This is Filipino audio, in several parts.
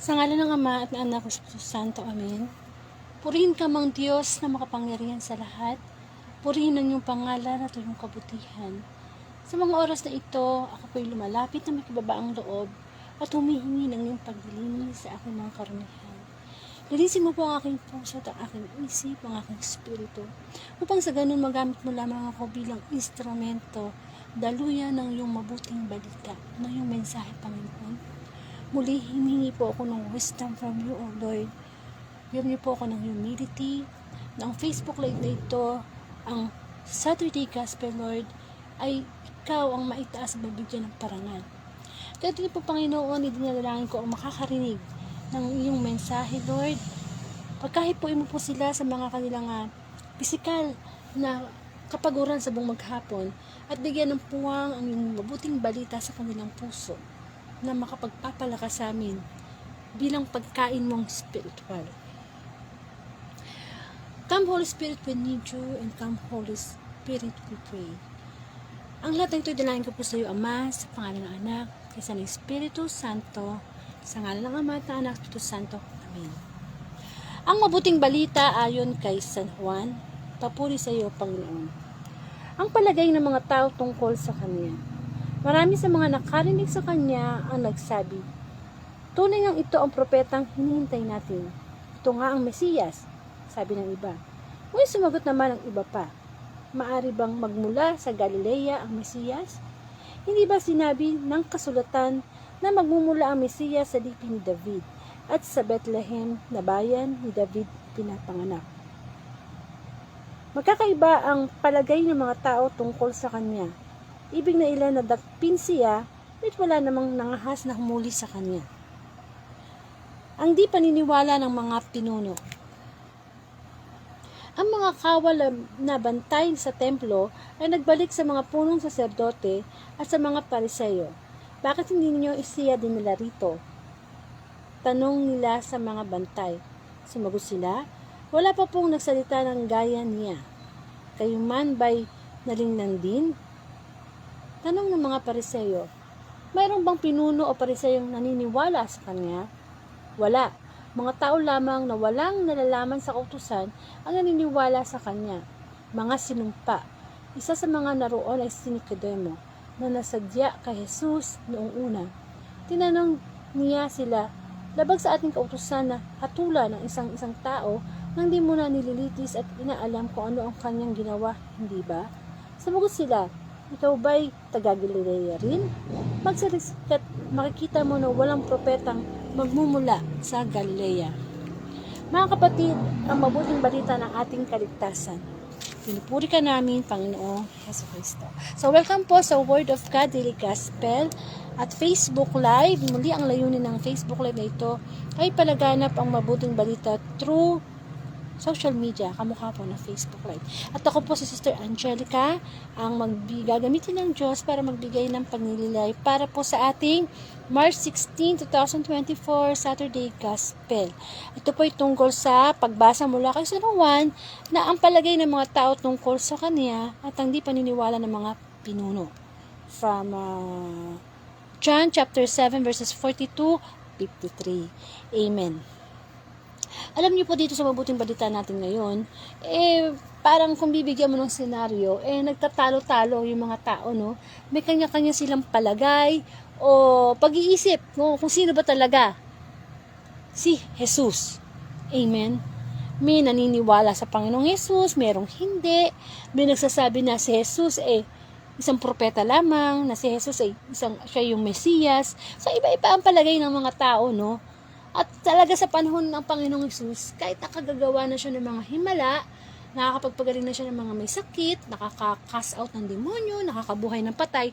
Sa ngala ng Ama at ng Anak Espiritu Santo. Amen. Purihin ka mang Diyos na makapangyarihan sa lahat. Purihin ang iyong pangalan at iyong kabutihan. Sa mga oras na ito, ako po'y lumalapit na may kababaang loob at humihingi ng iyong paglilinis sa aking mga karunihan. Linisin mo po ang aking puso at ang aking isip, ang aking espiritu, upang sa ganun magamit mo lamang ako bilang instrumento, daluyan ng iyong mabuting balita, ng iyong mensahe, Panginoon. Muli, hiningi po ako ng wisdom from you, O Lord. Bigyan niyo po ako ng humility, na Facebook Live na ito, ang Saturday Gospel, Lord, ay ikaw ang maitaas at mabigyan ng parangal. Kaya din po, Panginoon, idinalangin ko ang makakarinig ng iyong mensahe, Lord. Pagkahipuin mo po sila sa mga kanilang uh, pisikal na kapaguran sa buong maghapon at bigyan ng puwang ang iyong mabuting balita sa kanilang puso na makapagpapalakas sa amin bilang pagkain mong spiritual. Come Holy Spirit, we need you and come Holy Spirit, we pray. Ang lahat ng ito, dalayan ko po sa iyo, Ama, sa pangalan ng anak, kaysa ng Espiritu Santo, sa ngalan ng Ama at ng Anak, Espiritu Santo. Amen. Ang mabuting balita ayon kay San Juan, papuri sa iyo, Panginoon. Ang palagay ng mga tao tungkol sa Kanya. Marami sa mga nakarinig sa Kanya ang nagsabi, Tunay ngang ito ang propetang hinihintay natin. Ito nga ang Mesiyas, sabi ng iba. Ngunit sumagot naman ang iba pa, Maari bang magmula sa Galilea ang Mesiyas? Hindi ba sinabi ng kasulatan na magmumula ang Mesiyas sa lipi ni David at sa Bethlehem na bayan ni David pinapanganak? Magkakaiba ang palagay ng mga tao tungkol sa kanya. Ibig na ilan na dakpin siya at wala namang nangahas na humuli sa kanya. Ang di paniniwala ng mga pinuno. Ang mga kawal na bantay sa templo ay nagbalik sa mga punong saserdote at sa mga pariseyo. Bakit hindi ninyo isiya dinala rito? Tanong nila sa mga bantay. Sumagot sila, wala pa pong nagsalita ng gaya niya. Kayo man ba'y nalingnan din? Tanong ng mga pariseyo, mayroong bang pinuno o pariseyong naniniwala sa kanya? Wala. Mga tao lamang na walang nalalaman sa kautusan ang naniniwala sa kanya. Mga sinumpa. Isa sa mga naroon ay si Nicodemo na nasadya kay Jesus noong una. Tinanong niya sila, labag sa ating kautusan na hatula ng isang isang tao nang di mo na nililitis at inaalam kung ano ang kanyang ginawa, hindi ba? Sabagot sila, ikaw ba'y taga Galilea rin? Magsalikat, makikita mo na walang propetang magmumula sa Galilea. Mga kapatid, ang mabuting balita ng ating kaligtasan. Pinupuri ka namin, Panginoong Yeso Cristo. So, welcome po sa Word of God Daily Gospel at Facebook Live. Muli ang layunin ng Facebook Live na ito ay palaganap ang mabuting balita through social media, kamukha po na Facebook Live. At ako po si Sister Angelica, ang maggagamitin ng Diyos para magbigay ng pagnililay para po sa ating March 16, 2024, Saturday Gospel. Ito po ay tungkol sa pagbasa mula kay San Juan na ang palagay ng mga tao tungkol sa kanya at ang di paniniwala ng mga pinuno. From uh, John chapter 7 verses 42 53. Amen. Alam niyo po dito sa mabuting balita natin ngayon, eh, parang kung bibigyan mo ng senaryo, eh, nagtatalo-talo yung mga tao, no? May kanya-kanya silang palagay o pag-iisip no, kung sino ba talaga si Jesus. Amen. May naniniwala sa Panginoong Jesus, merong hindi. May nagsasabi na si Jesus, eh, isang propeta lamang, na si Jesus ay isang, siya yung Mesiyas. So, iba-iba ang palagay ng mga tao, no? At talaga sa panahon ng Panginoong Isus, kahit nakagagawa na siya ng mga himala, nakakapagpagaling na siya ng mga may sakit, nakaka-cast out ng demonyo, nakakabuhay ng patay,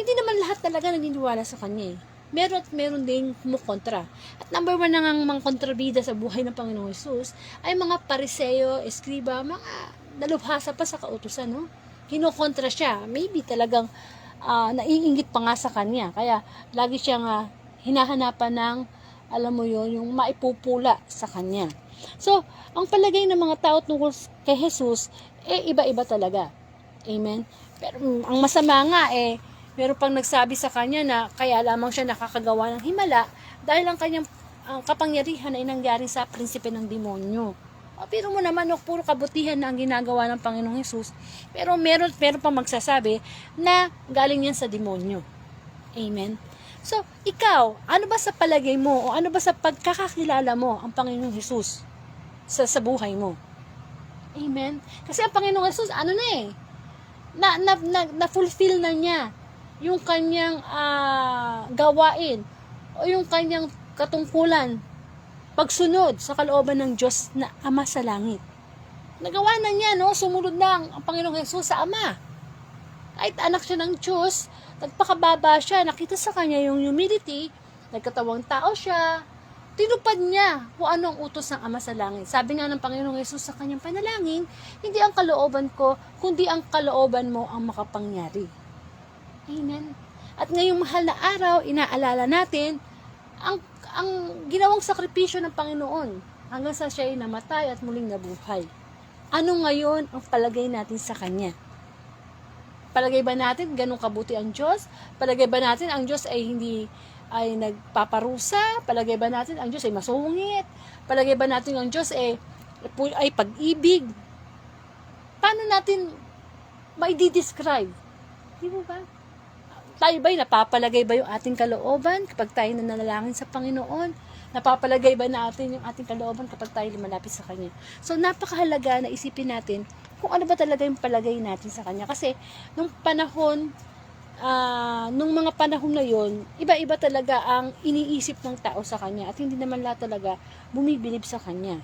hindi naman lahat talaga naniniwala sa kanya eh. Meron at meron din kumukontra. At number one na nga mga kontrabida sa buhay ng Panginoong Isus ay mga pariseyo, eskriba, mga dalubhasa pa sa kautusan, no? Kinokontra siya. Maybe talagang uh, naiingit pa nga sa kanya. Kaya lagi siyang uh, hinahanapan ng alam mo yon yung maipupula sa kanya. So, ang palagay ng mga tao tungkol kay Jesus, eh, iba-iba talaga. Amen? Pero mm, ang masama nga, eh, meron pang nagsabi sa kanya na kaya lamang siya nakakagawa ng himala dahil ang kanyang ang kapangyarihan ay nangyari sa prinsipe ng demonyo. O, pero mo naman, no, puro kabutihan na ang ginagawa ng Panginoong Yesus. Pero meron, meron pa magsasabi na galing yan sa demonyo. Amen. So, ikaw, ano ba sa palagay mo o ano ba sa pagkakakilala mo ang Panginoong Yesus sa, sa buhay mo? Amen. Kasi ang Panginoong Yesus, ano na eh, na, na, na, na-fulfill na niya yung kanyang ah, gawain o yung kanyang katungkulan pagsunod sa kalooban ng Diyos na Ama sa langit. Nagawa na niya, no? Sumunod na ang, ang Panginoong Yesus sa Ama. Kahit anak siya ng Diyos, nagpakababa siya, nakita sa kanya yung humility, nagkatawang tao siya, tinupad niya kung ano ang utos ng Ama sa langit. Sabi nga ng Panginoong Yesus sa kanyang panalangin, hindi ang kalooban ko, kundi ang kalooban mo ang makapangyari. Amen. At ngayong mahal na araw, inaalala natin ang ang ginawang sakripisyo ng Panginoon hanggang sa siya ay namatay at muling nabuhay. Ano ngayon ang palagay natin sa Kanya? Palagay ba natin ganun kabuti ang Diyos? Palagay ba natin ang Diyos ay hindi ay nagpaparusa? Palagay ba natin ang Diyos ay masungit? Palagay ba natin ang Diyos ay, ay pag-ibig? Paano natin ma-describe? Di mo ba? tayo ba'y napapalagay ba yung ating kalooban kapag tayo nanalangin sa Panginoon? Napapalagay ba natin yung ating kalooban kapag tayo lumalapit sa Kanya? So, napakahalaga na isipin natin kung ano ba talaga yung palagay natin sa Kanya. Kasi, nung panahon, ah, nung mga panahon na yon, iba-iba talaga ang iniisip ng tao sa Kanya at hindi naman lahat talaga bumibilib sa Kanya.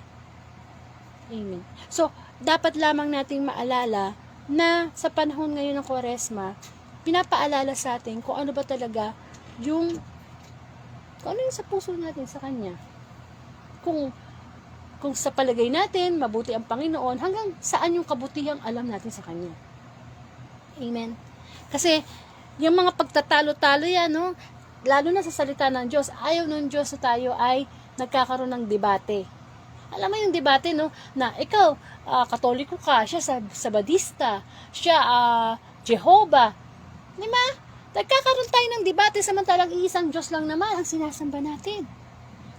Amen. So, dapat lamang nating maalala na sa panahon ngayon ng Kwaresma, pinapaalala sa atin kung ano ba talaga yung kung ano yung sa puso natin sa Kanya. Kung kung sa palagay natin, mabuti ang Panginoon, hanggang saan yung kabutihang alam natin sa Kanya. Amen. Kasi, yung mga pagtatalo-talo yan, no? lalo na sa salita ng Diyos, ayaw ng Diyos na tayo ay nagkakaroon ng debate. Alam mo yung debate, no? Na ikaw, ah, katoliko ka, siya sa sabadista, siya ah, Jehovah, Di ba? Nagkakaroon tayo ng debate samantalang iisang Diyos lang naman ang sinasamba natin.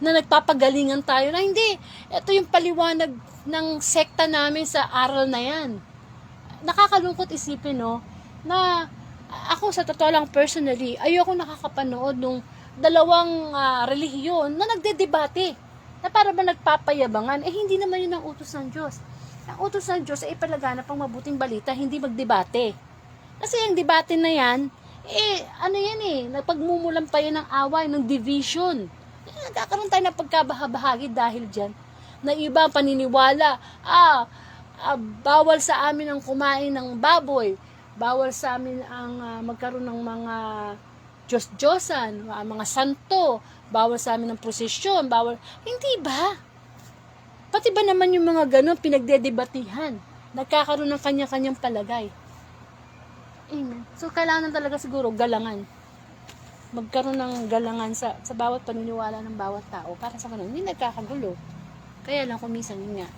Na nagpapagalingan tayo na hindi. Ito yung paliwanag ng sekta namin sa aral na yan. Nakakalungkot isipin, no? Na ako sa totoo lang personally, ayoko nakakapanood nung dalawang ah, relihiyon na nagdedebate. Na para ba nagpapayabangan? Eh, hindi naman yun ang utos ng Diyos. Ang utos ng Diyos ay ipalaganap ang mabuting balita, hindi magdebate. Kasi yung debate na yan, eh, ano yan eh, napagmumulan pa yan ng away, ng division. Eh, nagkakaroon tayo ng pagkabahabahagi dahil dyan. Na iba ang paniniwala, ah, ah, bawal sa amin ang kumain ng baboy, bawal sa amin ang ah, magkaroon ng mga Diyos-Diyosan, mga, mga santo, bawal sa amin ng prosesyon, bawal, hindi ba? Pati ba naman yung mga ganun pinagdedebatihan? Nagkakaroon ng kanya-kanyang palagay. Amen. So, kailangan talaga siguro galangan. Magkaroon ng galangan sa, sa bawat paniniwala ng bawat tao para sa kanila. Hindi nagkakagulo. Kaya lang kumisan yun nga.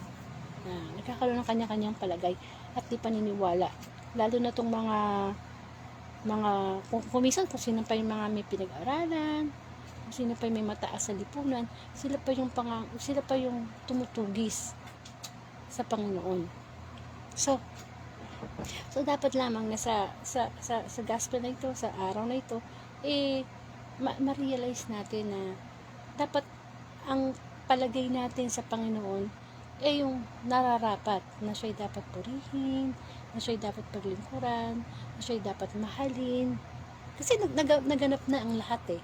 Na, nagkakaroon ng kanya-kanyang palagay at di paniniwala. Lalo na tong mga mga kung kumisan kung sino pa yung mga may pinag-aralan, kung sino pa yung may mataas sa lipunan, sila pa yung pang, sila pa yung tumutugis sa Panginoon. So, So, dapat lamang na sa, sa, sa, sa gospel na ito, sa araw na ito, eh, ma- ma-realize natin na dapat ang palagay natin sa Panginoon eh yung nararapat na siya'y dapat purihin, na siya'y dapat paglingkuran, na siya'y dapat mahalin. Kasi nag, naganap na ang lahat eh.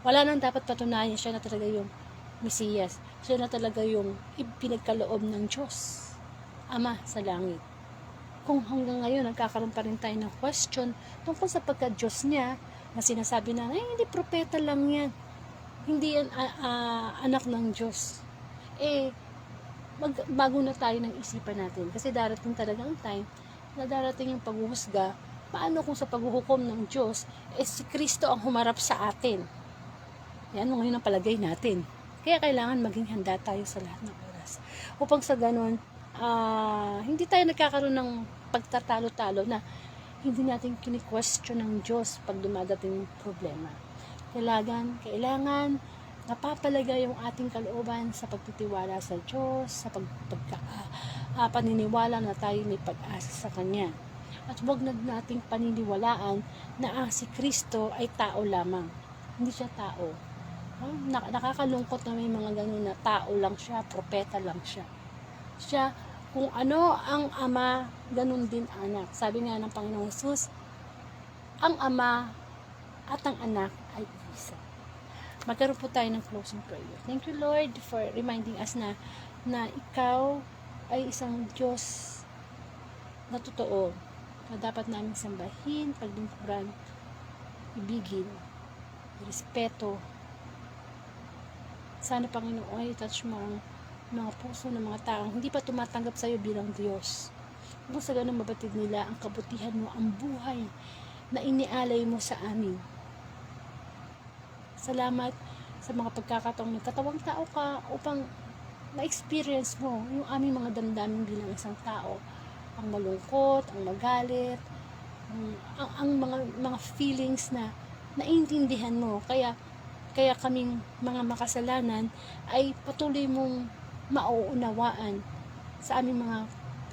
Wala nang dapat patunayan siya na talaga yung Mesiyas. Siya na talaga yung pinagkaloob ng Diyos. Ama sa langit kung hanggang ngayon nagkakaroon pa rin tayo ng question tungkol sa pagka-Diyos niya na sinasabi na, ay, hindi propeta lang yan. Hindi yan ah, ah, anak ng Diyos. Eh, mag, bago na tayo ng isipan natin. Kasi darating talaga ang time na darating yung paghuhusga. Paano kung sa paghuhukom ng Diyos, eh si Kristo ang humarap sa atin? Yan ngayon ang palagay natin. Kaya kailangan maging handa tayo sa lahat ng oras. Upang sa ganun, ah, hindi tayo nagkakaroon ng pagtatalo-talo na hindi natin kini-question ng Diyos pag dumadating problema. Kailangan, kailangan napapalaga yung ating kalooban sa pagtitiwala sa Diyos, sa pag, pagka, ah, paniniwala na tayo may pag-asa sa Kanya. At huwag na nating paniniwalaan na ang si Kristo ay tao lamang. Hindi siya tao. Ah, nak- nakakalungkot na may mga ganun na tao lang siya, propeta lang siya. Siya, kung ano ang ama, ganun din anak. Sabi nga ng Panginoong Jesus, ang ama at ang anak ay isa. Magkaroon po tayo ng closing prayer. Thank you Lord for reminding us na na ikaw ay isang Diyos na totoo na dapat namin sambahin, paglingkuran, ibigin, respeto. Sana Panginoon ay touch mo ang mga puso ng mga taong hindi pa tumatanggap sa iyo bilang Diyos. Kung sa ganun mabatid nila ang kabutihan mo, ang buhay na inialay mo sa amin. Salamat sa mga pagkakataong nagkatawang tao ka upang ma-experience mo yung aming mga damdamin bilang isang tao. Ang malungkot, ang magalit, ang, ang, ang mga mga feelings na naiintindihan mo. Kaya kaya kaming mga makasalanan ay patuloy mong mauunawaan sa aming mga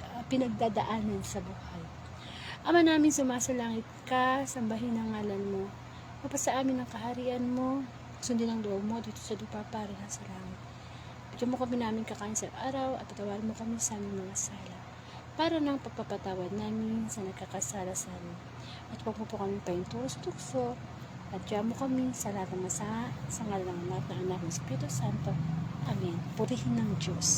uh, pinagdadaanan sa buhay. Ama namin sumasalangit ka, sambahin ang ngalan mo. Mapasa amin ang kaharian mo, sundin ang loob mo dito sa lupa para na sa langit. Bigyan mo kami namin kakain sa araw at patawarin mo kami sa aming mga sala. Para ng pagpapatawad namin sa nagkakasala sa amin. At huwag mo po kami painturo sa tukso. At mo kami sa lahat ng masa, sa ngalan ng anak na ng Espiritu Santo. Amen. Purihin ng Diyos.